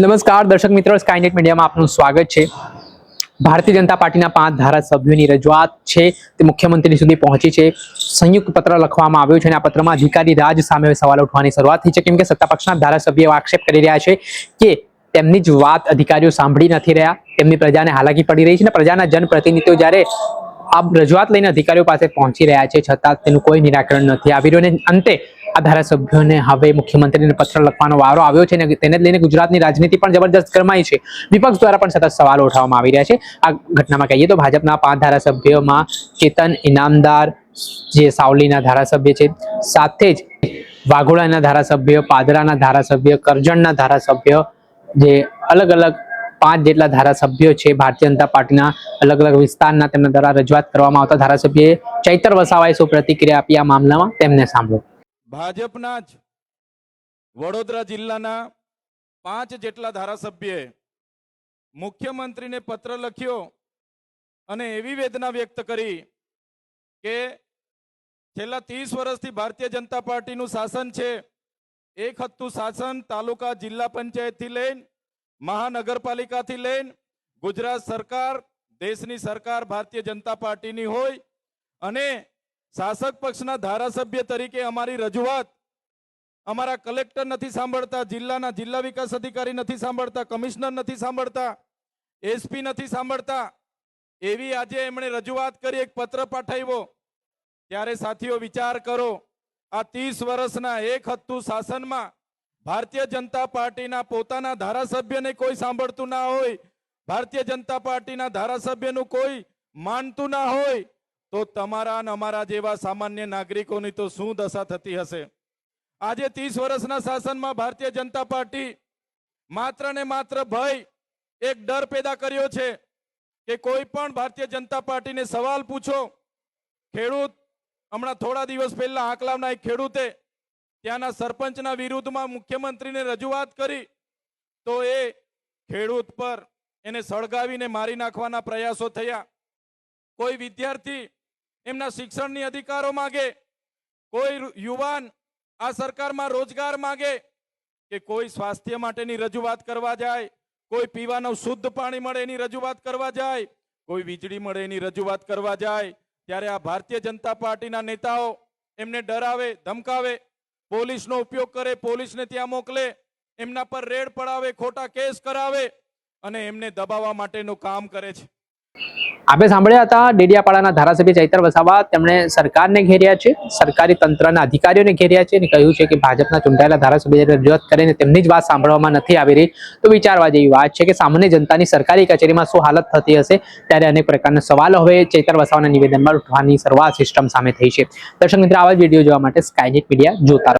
નમસ્કાર, દર્શક મિત્રો સ્કાયનેટ મીડિયામાં આપનું સ્વાગત છે. ભારતીય જનતા પાર્ટીના પાંચ ધારાસભ્યોની રજૂઆત છે, તે મુખ્યમંત્રી સુધી પહોંચી છે. સંયુક્ત પત્ર લખવામાં આવ્યું છે અને આ પત્રમાં અધિકારી રાજ સામે સવાલ ઉઠવાની શરૂઆત થઈ છે. કેમ કે સત્તાપક્ષના ધારાસભ્યો આક્ષેપ કરી રહ્યા છે કે તેમની જ વાત અધિકારીઓ સાંભળી નથી રહ્યા. તેમની પ્રજાને હાલાકી પડી રહી છે અને પ્રજાના જનપ્રતિનિધિઓ જ્યારે આ રજૂઆત લઈને અધિકારીઓ પાસે પહોંચી રહ્યા છે, છતાં તેનું કોઈ નિરાકરણ નથી. આવી રહ્યું અને અંતે આ ધારાસભ્યોને હવે મુખ્યમંત્રીને પત્ર લખવાનો વારો આવ્યો છે અને તેને લઈને ગુજરાતની રાજનીતિ પણ જબરજસ્ત ગરમાઈ છે. વિપક્ષ દ્વારા પણ સતત સવાલો ઉઠાવવામાં આવી રહ્યા છે. આ ઘટનામાં કહીએ તો ભાજપના પાંચ ધારાસભ્યોમાં ચેતન ઇનામદાર, જે સાવલીના ધારાસભ્ય છે, સાથે જ વાઘોડાના ધારાસભ્ય, પાદરાના ધારાસભ્ય, કરજણના ધારાસભ્ય, જે અલગ અલગ પાંચ જેટલા ધારાસભ્યો છે, ભારતીય જનતા પાર્ટીના અલગ અલગ વિસ્તારના તેમના દ્વારા રજૂઆત કરવામાં આવતા ધારાસભ્યએ ચૈતર વસાવાએ શું પ્રતિક્રિયા આપી આ મામલામાં? તેમને સાંભળો. ભાજપના જ વડોદરા જિલ્લાના પાંચ જેટલા ધારાસભ્યએ મુખ્યમંત્રીને પત્ર લખ્યો અને એવી વેદના વ્યક્ત કરી કે છેલ્લા ત્રીસ વર્ષથી ભારતીય જનતા પાર્ટીનું શાસન છે. એક હતું શાસન તાલુકા જિલ્લા પંચાયતથી લઈને મહાનગરપાલિકાથી લઈને ગુજરાત સરકાર, દેશની સરકાર ભારતીય જનતા પાર્ટીની હોય અને શાસક પક્ષના ધારાસભ્ય તરીકે અમારી રજૂઆત અમારા કલેક્ટર નથી સાંભળતા, જિલ્લાના જિલ્લા વિકાસ અધિકારી નથી સાંભળતા, કમિશનર નથી સાંભળતા, એસપી નથી સાંભળતા. એવી આજે એમણે રજૂઆત કરી, એક પત્ર પાઠવ્યો. ત્યારે સાથીઓ વિચાર કરો, આ ત્રીસ વર્ષના એક હતું શાસનમાં ભારતીય જનતા પાર્ટીના પોતાના ધારાસભ્યને કોઈ સાંભળતું ના હોય, ભારતીય જનતા પાર્ટીના ધારાસભ્યનું કોઈ માનતું ના હોય તો તમારા અને અમારા જેવા સામાન્ય નાગરિકોની તો શું દશા થતી હશે? આજે ત્રીસ વર્ષના શાસનમાં ભારતીય જનતા પાર્ટી માત્ર ને માત્ર ભય એક ડર પેદા કર્યો છે કે કોઈ પણ ભારતીય જનતા પાર્ટીને સવાલ પૂછો. ખેડૂત, હમણાં થોડા દિવસ પહેલા આકલાવના એક ખેડૂતે ત્યાંના સરપંચના વિરુદ્ધમાં મુખ્યમંત્રીને રજૂઆત કરી, તો એ ખેડૂત પર એને સળગાવીને મારી નાખવાના પ્રયાસો થયા. કોઈ વિદ્યાર્થી એમના શિક્ષણની અધિકારો માગે, કોઈ યુવાન આ સરકારમાં રોજગાર માગે કે કોઈ સ્વાસ્થ્ય માટેની રજૂઆત કરવા જાય, કોઈ પીવાનું શુદ્ધ પાણી મળે એની રજૂઆત કરવા જાય, કોઈ વીજળી મળે એની રજૂઆત કરવા જાય, ત્યારે આ ભારતીય જનતા પાર્ટીના નેતાઓ એમને ડરાવે, ધમકાવે, પોલીસનો ઉપયોગ કરે, પોલીસને ત્યાં મોકલે, એમના પર રેડ પડાવે, ખોટા કેસ કરાવે અને એમને દબાવવા માટેનું કામ કરે છે. આપણે સાંભળ્યા હતા ડેડિયાપાડાના ધારાસભ્ય ચૈતર વસાવા. તેમણે સરકારને ઘેર્યા છે, સરકારી તંત્રના અધિકારીઓને ઘેર્યા છે અને કહ્યું છે કે ભાજપના ચૂંટાયેલા ધારાસભ્ય રજૂઆત કરીને તેમની જ વાત સાંભળવામાં નથી આવી રહી. તો વિચારવા જેવી વાત છે કે સામાન્ય જનતાની સરકારી કચેરીમાં શું હાલત થતી હશે ત્યારે અનેક પ્રકારના સવાલો હવે ચૈતર વસાવાના નિવેદનમાં ઉઠવાની સર્વા સિસ્ટમ સામે થઈ છે. દર્શક મિત્રો, આવા જ વીડિયો જોવા માટે સ્કાયનેટ મીડિયા જોતા